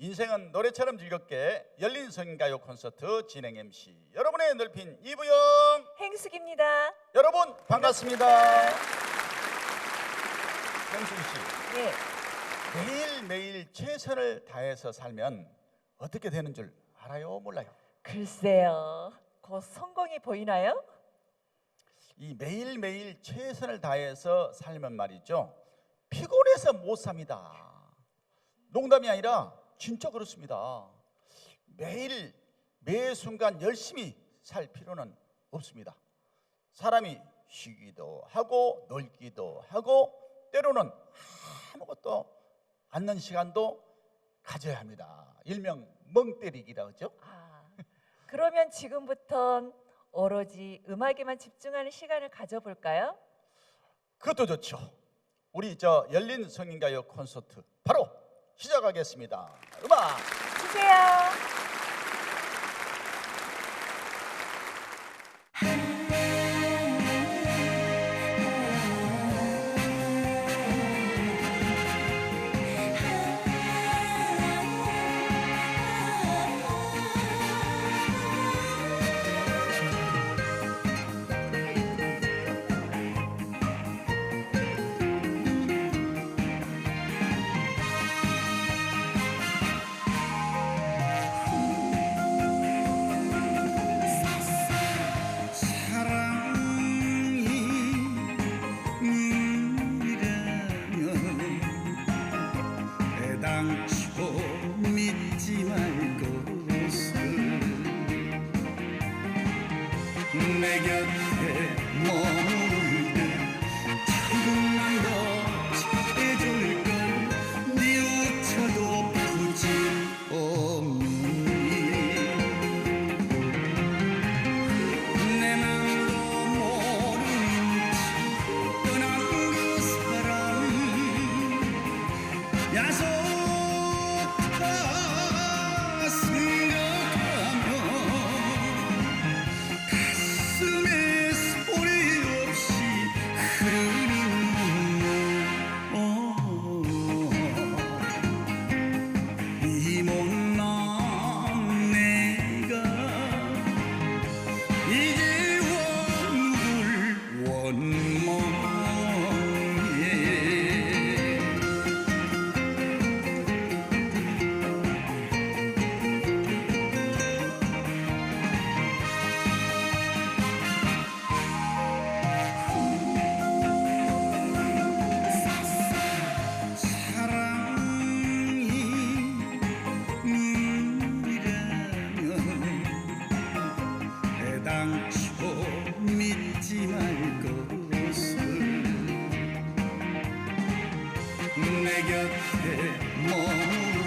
인생은 노래처럼 즐겁게 열린 성가요 콘서트 진행 MC 여러분의 넓힌 이부영 행숙입니다. 여러분 반갑습니다. 형숙 씨 네. 매일 매일 최선을 다해서 살면 어떻게 되는 줄 알아요 몰라요? 글쎄요. 곧 성공이 보이나요? 이 매일 매일 최선을 다해서 살면 말이죠 피곤해서 못 삽니다. 농담이 아니라 진짜 그렇습니다. 매일 매 순간 열심히 살 필요는 없습니다. 사람이 쉬기도 하고 놀기도 하고 때로는 아무것도 않는 시간도 가져야 합니다. 일명 멍 때리기라 그러죠. 아, 그러면 지금부턴 오로지 음악에만 집중하는 시간을 가져볼까요? 그것도 좋죠. 우리 저 열린 성인가요 콘서트 바로 시작하겠습니다. 음악 주세요. 내 곁에 머무를 때 당분간 너 잘해줄 걸 뉘우쳐도 부질 없니? 내 맘도 모르는 채 떠난 그 사람. 야속 내 곁에 머무르